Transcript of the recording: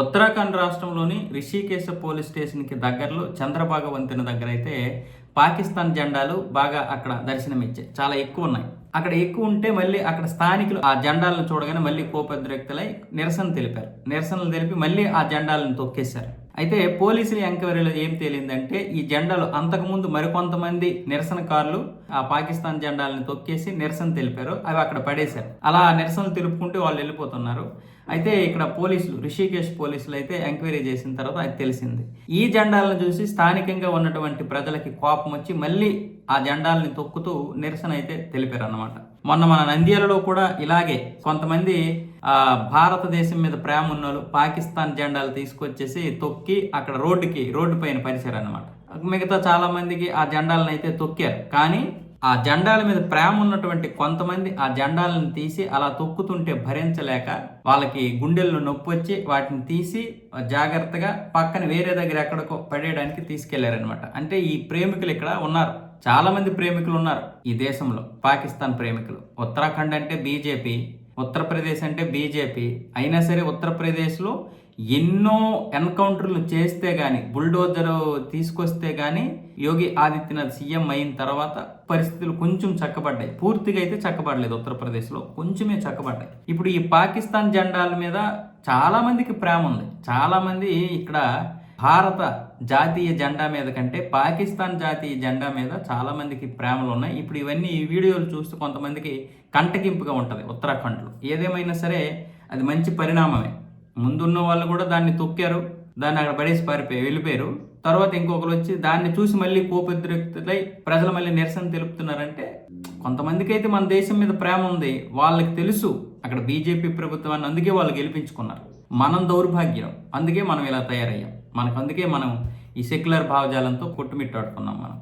ఉత్తరాఖండ్ రాష్ట్రంలోని రిషికేశ పోలీస్ స్టేషన్కి దగ్గరలో చంద్రబాగ వంతెన దగ్గర అయితే పాకిస్తాన్ జెండాలు బాగా అక్కడ దర్శనమిచ్చాయి. చాలా ఎక్కువ ఉన్నాయి. అక్కడ ఎక్కువ ఉంటే మళ్ళీ అక్కడ స్థానికులు ఆ జెండాలను చూడగానే మళ్ళీ కోపద్రిక్తులై నిరసన తెలిపారు. నిరసనలు తెలిపి మళ్ళీ ఆ జెండాలను తొక్కేశారు. అయితే పోలీసుల ఎంక్వైరీలో ఏం తేలిందంటే ఈ జెండాలు అంతకుముందు మరికొంతమంది నిరసనకారులు ఆ పాకిస్తాన్ జెండాలను తొక్కేసి నిరసన తెలిపారు. అవి అక్కడ పడేశారు. అలా నిరసనలు తెలుపుకుంటూ వాళ్ళు వెళ్ళిపోతున్నారు. అయితే ఇక్కడ పోలీసులు రిషికేశ్ పోలీసులు అయితే ఎంక్వైరీ చేసిన తర్వాత అది తెలిసింది. ఈ జెండాలను చూసి స్థానికంగా ఉన్నటువంటి ప్రజలకి కోపం వచ్చి మళ్ళీ ఆ జెండాలని తొక్కుతూ నిరసన అయితే తెలిపారు అన్నమాట మొన్న మన నంద్యాలలో కూడా ఇలాగే కొంతమంది భారతదేశం మీద ప్రేమ ఉన్నోళ్ళు పాకిస్తాన్ జెండాలు తీసుకొచ్చేసి తొక్కి అక్కడ రోడ్డుకి రోడ్డు పైన పరిచారు అనమాట మిగతా చాలా మందికి ఆ జెండాలను అయితే తొక్కారు. కానీ ఆ జెండాల మీద ప్రేమ ఉన్నటువంటి కొంతమంది ఆ జెండాలను తీసి అలా తొక్కుతుంటే భరించలేక వాళ్ళకి గుండెల్లో నొప్పి వచ్చి వాటిని తీసి జాగ్రత్తగా పక్కన వేరే దగ్గర ఎక్కడికో పడేయడానికి తీసుకెళ్ళారనమాట అంటే ఈ ప్రేమికులు ఇక్కడ ఉన్నారు. చాలా మంది ప్రేమికులు ఉన్నారు ఈ దేశంలో పాకిస్తాన్ ప్రేమికులు. ఉత్తరాఖండ్ అంటే బీజేపీ ఉత్తరప్రదేశ్ అంటే బీజేపీ. అయినా సరే ఉత్తరప్రదేశ్లో ఎన్నో ఎన్కౌంటర్లు చేస్తే కానీ బుల్డోజర్ తీసుకొస్తే కానీ యోగి ఆదిత్యనాథ్ సీఎం అయిన తర్వాత పరిస్థితులు కొంచెం చక్కబడ్డాయి. పూర్తిగా అయితే చక్కబడలేదు ఉత్తరప్రదేశ్లో. కొంచెమే చక్కబడ్డాయి. ఇప్పుడు ఈ పాకిస్తాన్ జెండాల మీద చాలామందికి ప్రేమ ఉంది. చాలామంది ఇక్కడ భారత జాతీయ జెండా మీద కంటే పాకిస్తాన్ జాతీయ జెండా మీద చాలామందికి ప్రేమలు ఉన్నాయి. ఇప్పుడు ఇవన్నీ ఈ వీడియోలు చూస్తే కొంతమందికి కంటకింపుగా ఉంటుంది ఉత్తరాఖండ్లో. ఏదేమైనా సరే అది మంచి పరిణామమే. ముందున్న వాళ్ళు కూడా దాన్ని తొక్కారు దాన్ని అక్కడ పడేసి పారిపోయి వెళ్ళిపోయారు. తర్వాత ఇంకొకరు వచ్చి దాన్ని చూసి మళ్ళీ కోపద్రిక్తులై ప్రజలు మళ్ళీ నిరసన తెలుపుతున్నారంటే కొంతమందికి అయితే మన దేశం మీద ప్రేమ ఉంది. వాళ్ళకి తెలుసు అక్కడ బీజేపీ ప్రభుత్వాన్ని అందుకే వాళ్ళు గెలిపించుకున్నారు. మనం దౌర్భాగ్యం అందుకే మనం ఇలా తయారయ్యాం. మనకు అందుకే మనం ఈ సెక్యులర్ భావజాలంతో కొట్టుమిట్టాడుకున్నాం మనం.